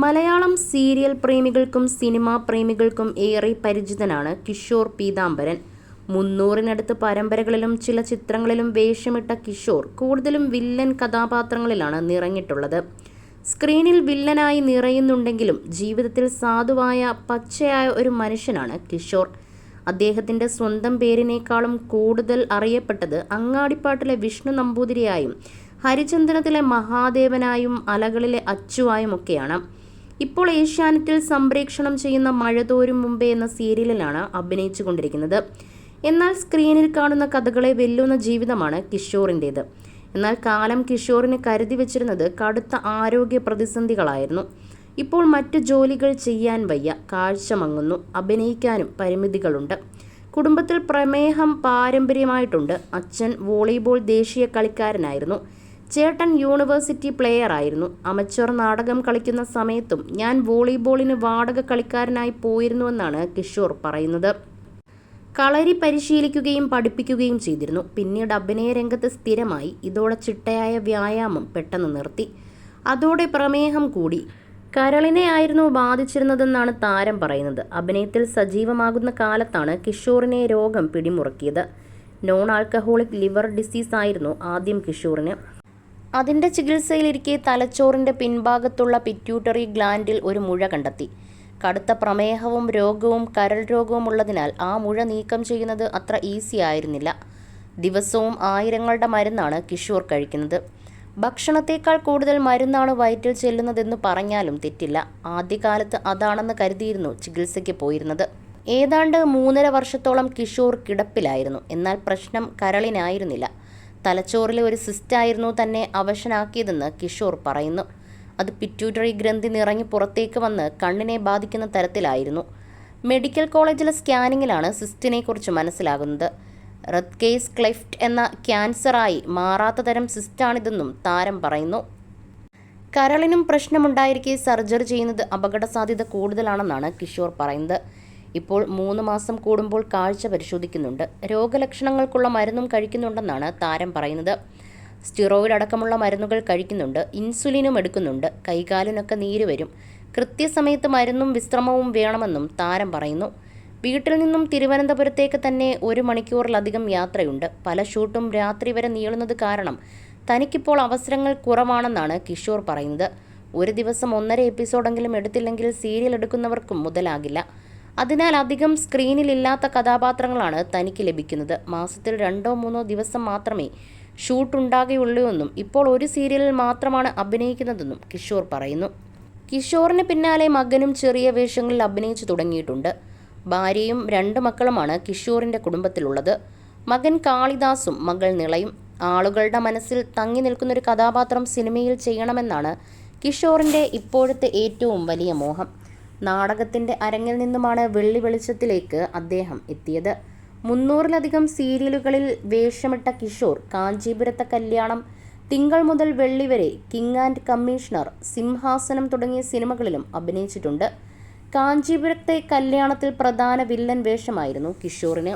Malayalam serial പ്രേമികൾക്കും cinema പ്രേമികൾക്കും ഏറെ പരിചിതനാണ് കിഷോർ പീതാംബരൻ. മുന്നൂറിനടുത്ത് പരമ്പരകളിലും ചില ചിത്രങ്ങളിലും വേഷമിട്ട കിഷോർ കൂടുതലും വില്ലൻ കഥാപാത്രങ്ങളിലാണ് നിറഞ്ഞിട്ടുള്ളത്. സ്ക്രീനിൽ വില്ലനായി നിറയുന്നുണ്ടെങ്കിലും ജീവിതത്തിൽ സാധുവായ പച്ചയായ ഒരു മനുഷ്യനാണ് കിഷോർ. അദ്ദേഹത്തിന്റെ സ്വന്തം പേരിനേക്കാളും കൂടുതൽ അറിയപ്പെട്ടത് അങ്ങാടിപ്പാട്ടിലെ വിഷ്ണു നമ്പൂതിരിയായും ഹരിചന്ദനത്തിലെ മഹാദേവനായും അലകളിലെ അച്ചുവായുമൊക്കെയാണ്. ഇപ്പോൾ ഏഷ്യാനെറ്റിൽ സംപ്രേക്ഷണം ചെയ്യുന്ന മഴതോരും മുമ്പേ എന്ന സീരിയലിലാണ് അഭിനയിച്ചു കൊണ്ടിരിക്കുന്നത് എന്നാൽ സ്ക്രീനിൽ കാണുന്ന കഥകളെ വെല്ലുന്ന ജീവിതമാണ് കിഷോറിന്റേത് എന്നാൽ കാലം കിഷോറിന് കരുതി വെച്ചിരുന്നത് കടുത്ത ആരോഗ്യ പ്രതിസന്ധികളായിരുന്നു. ഇപ്പോൾ മറ്റു ജോലികൾ ചെയ്യാൻ വയ്യ കാഴ്ച മങ്ങുന്നു അഭിനയിക്കാനും പരിമിതികളുണ്ട്. കുടുംബത്തിൽ പ്രമേഹം പാരമ്പര്യമായിട്ടുണ്ട്. അച്ഛൻ വോളിബോൾ ദേശീയ കളിക്കാരനായിരുന്നു. ചേട്ടൻ യൂണിവേഴ്സിറ്റി പ്ലെയർ ആയിരുന്നു. അമച്ചർ നാടകം കളിക്കുന്ന സമയത്തും ഞാൻ വോളിബോളിന് വാടക കളിക്കാരനായി പോയിരുന്നുവെന്നാണ് കിഷോർ പറയുന്നത്. കളരി പരിശീലിക്കുകയും പഠിപ്പിക്കുകയും ചെയ്തിരുന്നു. പിന്നീട് അഭിനയ രംഗത്ത് സ്ഥിരമായി. ഇതോടെ ചിട്ടയായ വ്യായാമം പെട്ടെന്ന് നിർത്തി. അതോടെ പ്രമേഹം കൂടി. കരളിനെ ആയിരുന്നു ബാധിച്ചിരുന്നതെന്നാണ് താരം പറയുന്നത്. അഭിനയത്തിൽ സജീവമാകുന്ന കാലത്താണ് കിഷോറിനെ രോഗം പിടിമുറുക്കിയത്. നോൺ ആൽക്കഹോളിക് ലിവർ ഡിസീസ് ആയിരുന്നു ആദ്യം കിഷോറിന്. അതിന്റെ ചികിത്സയിലിരിക്കെ തലച്ചോറിന്റെ പിൻഭാഗത്തുള്ള പിറ്റ്യൂട്ടറി ഗ്ലാൻഡിൽ ഒരു മുഴ കണ്ടെത്തി. കടുത്ത പ്രമേഹവും രോഗവും കരൾ രോഗവും ഉള്ളതിനാൽ ആ മുഴ നീക്കം ചെയ്യുന്നത് അത്ര ഈസി ആയിരുന്നില്ല. ദിവസവും ആയിരങ്ങളുടെ മരുന്നാണ് കിഷോർ കഴിക്കുന്നത്. ഭക്ഷണത്തേക്കാൾ കൂടുതൽ മരുന്നാണ് വയറ്റിൽ ചെല്ലുന്നതെന്ന് പറഞ്ഞാലും തെറ്റില്ല. ആദ്യകാലത്ത് അതാണെന്ന് കരുതിയിരുന്നു ചികിത്സയ്ക്ക് പോയിരുന്നത്. ഏതാണ്ട് മൂന്നര വർഷത്തോളം കിഷോർ കിടപ്പിലായിരുന്നു. എന്നാൽ പ്രശ്നം കരളിനായിരുന്നില്ല. തലച്ചോറിലെ ഒരു സിസ്റ്റായിരുന്നു തന്നെ അവശനാക്കിയതെന്ന് കിഷോർ പറയുന്നു. അത് പിറ്റ്യൂട്ടറി ഗ്രന്ഥി നിറഞ്ഞു പുറത്തേക്ക് വന്ന് കണ്ണിനെ ബാധിക്കുന്ന തരത്തിലായിരുന്നു. മെഡിക്കൽ കോളേജിലെ സ്കാനിങ്ങിലാണ് സിസ്റ്റിനെക്കുറിച്ച് മനസ്സിലാകുന്നത്. റെഡ് കേസ് ക്ലെഫ്റ്റ് എന്ന ക്യാൻസറായി മാറാത്ത തരം സിസ്റ്റാണിതെന്നും താരം പറയുന്നു. കരളിനും പ്രശ്നമുണ്ടായിരിക്കെ സർജറി ചെയ്യുന്നത് അപകട സാധ്യത കൂടുതലാണെന്നാണ് കിഷോർ പറയുന്നത്. ഇപ്പോൾ മൂന്ന് മാസം കൂടുമ്പോൾ കാഴ്ച പരിശോധിക്കുന്നുണ്ട്. രോഗലക്ഷണങ്ങൾക്കുള്ള മരുന്നും കഴിക്കുന്നുണ്ടെന്നാണ് താരം പറയുന്നത്. സ്റ്റിറോയിഡ് അടക്കമുള്ള മരുന്നുകൾ കഴിക്കുന്നുണ്ട്. ഇൻസുലിനും എടുക്കുന്നുണ്ട്. കൈകാലിനൊക്കെ നീര് വരും. കൃത്യസമയത്ത് മരുന്നും വിശ്രമവും വേണമെന്നും താരം പറയുന്നു. വീട്ടിൽ നിന്നും തിരുവനന്തപുരത്തേക്ക് തന്നെ ഒരു മണിക്കൂറിലധികം യാത്രയുണ്ട്. പല ഷൂട്ടും രാത്രി വരെ നീളുന്നത് കാരണം തനിക്കിപ്പോൾ അവസരങ്ങൾ കുറവാണെന്നാണ് കിഷോർ പറയുന്നത്. ഒരു ദിവസം ഒന്നര എപ്പിസോഡെങ്കിലും എടുത്തില്ലെങ്കിൽ സീരിയൽ എടുക്കുന്നവർക്കും മുതലാകില്ല. അതിനാൽ അധികം സ്ക്രീനിലില്ലാത്ത കഥാപാത്രങ്ങളാണ് തനിക്ക് ലഭിക്കുന്നത്. മാസത്തിൽ രണ്ടോ മൂന്നോ ദിവസം മാത്രമേ ഷൂട്ട് ഉണ്ടാകുകയുള്ളൂ എന്നും ഇപ്പോൾ ഒരു സീരിയലിൽ മാത്രമാണ് അഭിനയിക്കുന്നതെന്നും കിഷോർ പറയുന്നു. കിഷോറിന് പിന്നാലെ മകനും ചെറിയ വേഷങ്ങളിൽ അഭിനയിച്ചു തുടങ്ങിയിട്ടുണ്ട്. ഭാര്യയും രണ്ട് മക്കളുമാണ് കിഷോറിന്റെ കുടുംബത്തിലുള്ളത്. മകൻ കാളിദാസും മകൾ നിളയും. ആളുകളുടെ മനസ്സിൽ തങ്ങി നിൽക്കുന്നൊരു കഥാപാത്രം സിനിമയിൽ ചെയ്യണമെന്നാണ് കിഷോറിന്റെ ഇപ്പോഴത്തെ ഏറ്റവും വലിയ മോഹം. നാടകത്തിന്റെ അരങ്ങിൽ നിന്നുമാണ് വെള്ളി വെളിച്ചത്തിലേക്ക് അദ്ദേഹം എത്തിയത്. മുന്നൂറിലധികം സീരിയലുകളിൽ വേഷമിട്ട കിഷോർ കാഞ്ചീപുരത്തെ കല്യാണം തിങ്കൾ മുതൽ വെള്ളി വരെ കിങ് ആൻഡ് കമ്മീഷണർ സിംഹാസനം തുടങ്ങിയ സിനിമകളിലും അഭിനയിച്ചിട്ടുണ്ട്. കാഞ്ചീപുരത്തെ കല്യാണത്തിൽ പ്രധാന വില്ലൻ വേഷമായിരുന്നു കിഷോറിന്.